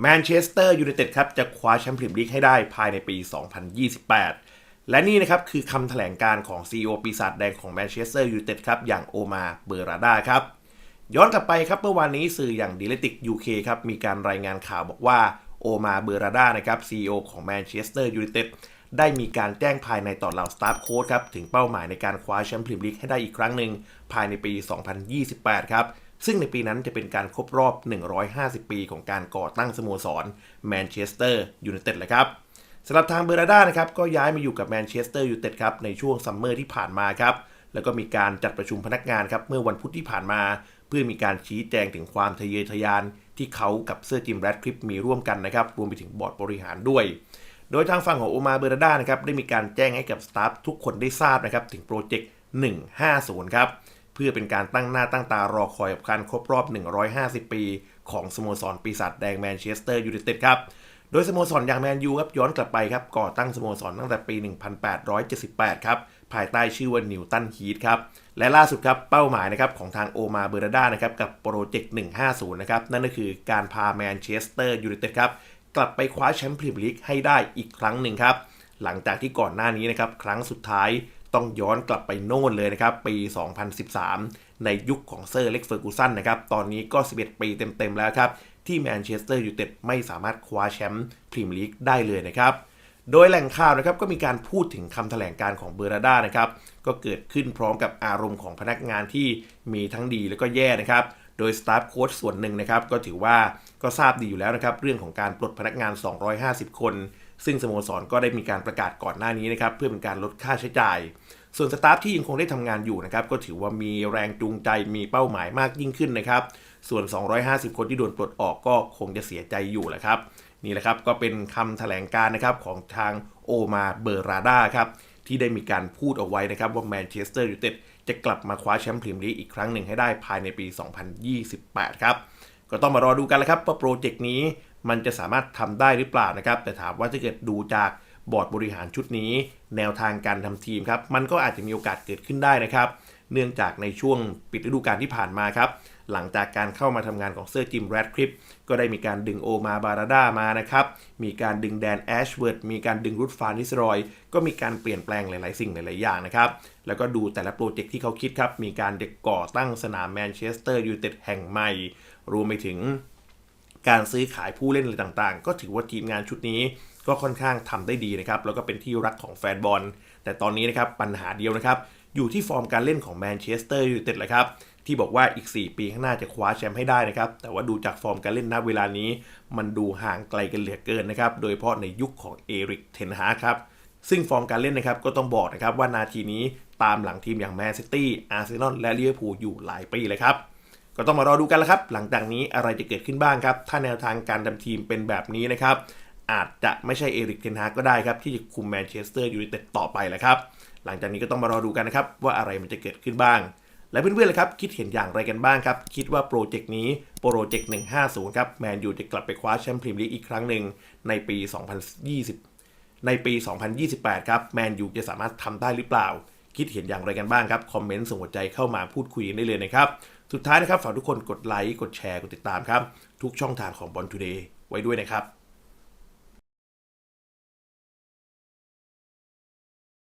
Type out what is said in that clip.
แมนเชสเตอร์ยูไนเต็ดครับจะคว้าแชมป์พรีเมียร์ลีกให้ได้ภายในปี 2028 และนี่นะครับคือคำแถลงการของ CEO ปีศาจแดงของแมนเชสเตอร์ยูไนเต็ดครับอย่างโอมาเบอร์ราดาครับ ย้อนกลับไปครับเมื่อวานนี้สื่ออย่างดิเลติก UK ครับมีการรายงานข่าวบอกว่าโอมาเบอร์ราดานะครับ CEO ของแมนเชสเตอร์ยูไนเต็ดได้มีการแจ้งภายในต่อเหล่าสตาฟโค้ชครับถึงเป้าหมายในการคว้าแชมป์พรีเมียร์ลีกให้ได้อีกครั้งหนึ่งภายในปี 2028 ครับ ซึ่งในปีนั้นจะเป็นการครบรอบ 150 ปีของการก่อตั้งสโมสรแมนเชสเตอร์ยูไนเต็ดเลยครับสำหรับทางเบอร์ราด้านะครับก็ย้ายมาอยู่กับแมนเชสเตอร์ยูไนเต็ดครับในช่วงซัมเมอร์ที่ผ่านมาครับแล้วก็มีการจัดประชุมพนักงานครับเมื่อวันพุธที่ผ่านมา เพื่อมีการชี้แจงถึงความทะเยอทะยาน ที่เขากับเซอร์จิมแรดคลิปมีร่วมกันนะครับรวมไปถึงบอร์ดบริหารด้วย โดยทางฝั่งของโอมาเบอร์ด้านะครับได้มีการแจ้งให้กับสตาฟทุกคนได้ทราบนะครับถึงโปรเจกต์150 ครับ เพื่อเป็นการตั้งหน้าตั้งตารอคอยกับการครบรอบ 150 ปี ของสโมสรปีศาจแดงแมนเชสเตอร์ยูไนเต็ดครับ โดยสโมสรอย่างแมนยูครับย้อนกลับไปครับก่อตั้งสโมสรตั้งแต่ปี 1878 ครับภายใต้ชื่อว่านิวตันฮีทครับและล่าสุดครับเป้าหมายนะครับของทางโอมาเบอร์ดานะครับกับโปรเจกต์ 150 นะครับนั่นก็คือการพาแมนเชสเตอร์ยูไนเต็ดครับกลับไปคว้าแชมป์พรีเมียร์ลีกให้ได้อีกครั้งหนึ่งครับหลังจากที่ก่อนหน้านี้นะครับครั้งสุดท้าย ต้องย้อนกลับไปโน่นเลยนะครับ ปี 2013 ในยุคของเซอร์เล็กเฟอร์กูสันนะครับ ตอนนี้ก็ 11 ปีเต็ม ๆ แล้วครับ ที่แมนเชสเตอร์ยูไนเต็ดไม่สามารถคว้าแชมป์พรีเมียร์ลีกได้เลยนะครับ โดยแหล่งข่าวนะครับก็มีการพูดถึงคำแถลงการของเบอร์ราด้านะครับ ก็เกิดขึ้นพร้อมกับอารมณ์ของพนักงานที่มีทั้งดีแล้วก็แย่นะครับโดยสตาฟโค้ชส่วนหนึ่งนะครับก็ถือว่าก็ทราบดีอยู่แล้วนะครับ เรื่องของการปลดพนักงาน 250 คน ซึ่งสโมสรก็ได้มีการประกาศก่อนหน้านี้นะครับเพื่อเป็นการลดค่าใช้จ่าย ส่วนสตาฟที่ยังคงได้ทำงานอยู่นะครับก็ถือว่ามีแรงจูงใจมีเป้าหมายมากยิ่งขึ้นนะครับ ส่วน 250 คนที่โดนปลดออกก็คงจะเสียใจอยู่แหละครับนี่แหละครับก็เป็นคำแถลงการนะครับของทางโอมาเบอร์ราดาครับที่ได้มีการพูดเอาไว้นะครับว่าแมนเชสเตอร์ยูไนเต็ดจะกลับมาคว้าแชมป์พรีเมียร์ลีกอีกครั้งหนึ่งให้ได้ภายในปี 2028 ครับ ก็ต้องมารอดูกันแล้วครับว่าโปรเจกต์นี้มันจะสามารถทำได้หรือเปล่านะครับ แต่ถามว่าถ้าเกิดดูจากบอร์ดบริหารชุดนี้ แนวทางการทำทีมครับ มันก็อาจจะมีโอกาสเกิดขึ้นได้นะครับ เนื่องจากในช่วงปิดฤดูกาลที่ผ่านมาครับ หลังจากการเข้ามาทำงานของเซอร์จิมแรดคลิปก็ได้มีการดึงโอมาบาราดามานะครับ มีการดึงแดนแอชเวิร์ดมีการดึงรุดฟานิสรอย ก็มีการเปลี่ยนแปลงหลาย ๆ สิ่งหลาย ๆ อย่างนะครับ แล้วก็ดูแต่ละโปรเจกต์ที่เขาคิดครับ มีการกก่อตั้งสนามแมนเชสเตอร์ยูไนเต็ดแห่งใหม่ รวมไปถึงการซื้อขายผู้เล่นอะไรต่าง ๆ ก็ถือว่าทีมงานชุดนี้ก็ค่อนข้างทำได้ดีนะครับ แล้วก็เป็นที่รักของแฟนบอล แต่ตอนนี้นะครับปัญหาเดียวนะครับ อยู่ที่ฟอร์มการเล่นของแมนเชสเตอร์ยูไนเต็ดแหละครับ ที่บอกว่าอีก 4 ปีข้างหน้าจะคว้าแชมป์ให้ได้นะครับ แต่ว่าดูจากฟอร์มการเล่นณเวลานี้ มันดูห่างไกลกันเหลือเกินนะครับ โดยเฉพาะในยุคของเอริกเทนฮาครับซึ่งฟอร์มการเล่นนะครับก็ต้องบอกนะครับว่านาทีนี้ตามหลังทีมอย่างแมนซิตี้อาร์เซนอลและลิเวอร์พูลอยู่หลายปีเลยครับก็ต้องมารอดูกันแล้วครับ หลังจากนี้อะไรจะเกิดขึ้นบ้างครับ ถ้าแนวทางการทำทีมเป็นแบบนี้นะครับ อาจจะไม่ใช่เอริกเทนฮากก็ได้ครับ ที่จะคุมแมนเชสเตอร์ยูไนเต็ดต่อไปแหละครับ หลังจากนี้ก็ต้องมารอดูกันนะครับ ว่าอะไรมันจะเกิดขึ้นบ้าง และเพื่อนๆเลยครับ คิดเห็นอย่างไรกันบ้างครับ คิดว่าโปรเจกต์นี้โปรเจกต์ 150 ครับแมนยูจะกลับไปคว้าแชมป์พรีเมียร์ลีกอีกครั้งหนึ่งในปี 2020 ในปี 2028 ครับแมนยูจะสามารถทำได้หรือเปล่า คิดเห็นอย่างไรกันบ้างครับคอมเมนต์ส่งหัวใจเข้ามาพูดคุยกันได้เลยนะครับสุดท้ายนะครับฝากทุกคนกดไลค์กดแชร์กดติดตามครับทุกช่องทางของบอลทูเดย์ไว้ด้วยนะครับ